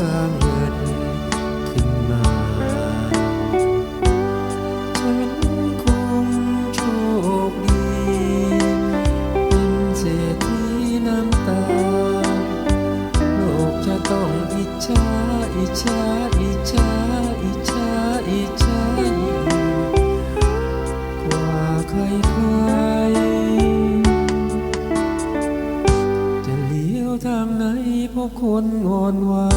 สร้างมันขึ้นมาฉันคงโชคดีเป็นเศรษฐีน้ำตา โลกจะต้องอิจฉาอิจฉา ทางไหนพบคนงอนวา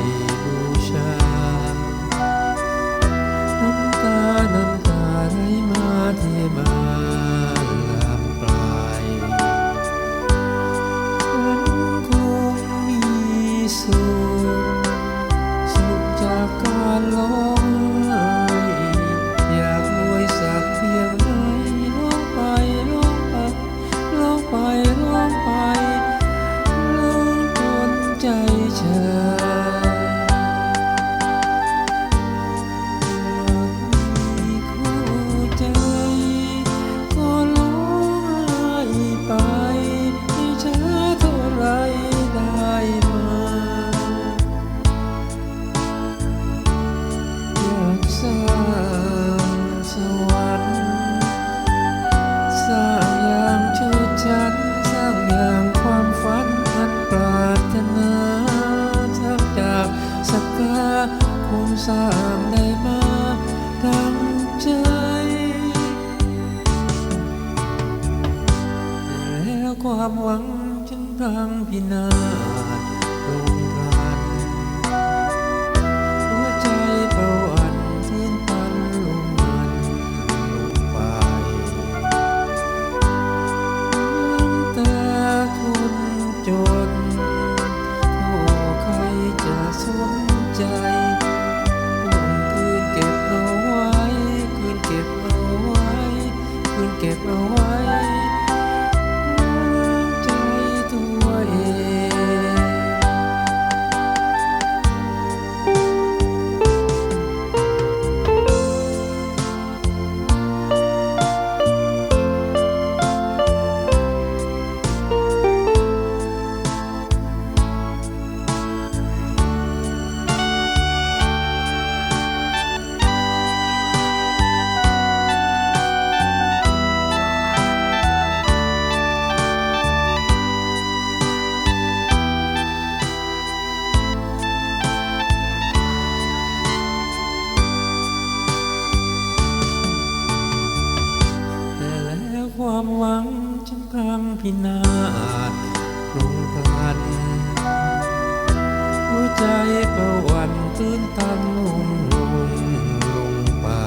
ยบูชา ความหวังฉันพังพินาศลงพลันหัวใจประวันทื่นตันลงมันลงไปน้ำตาคนจนโอ้ใครจะสนใจต้องคืนเก็บเอาไว้ คืนเก็บเอาไว้ คืนเก็บเอาไว้ ความหวังฉันพังพินาศลงพลัน หัวใจประวันตื้นตันลุ่มลงลงป่า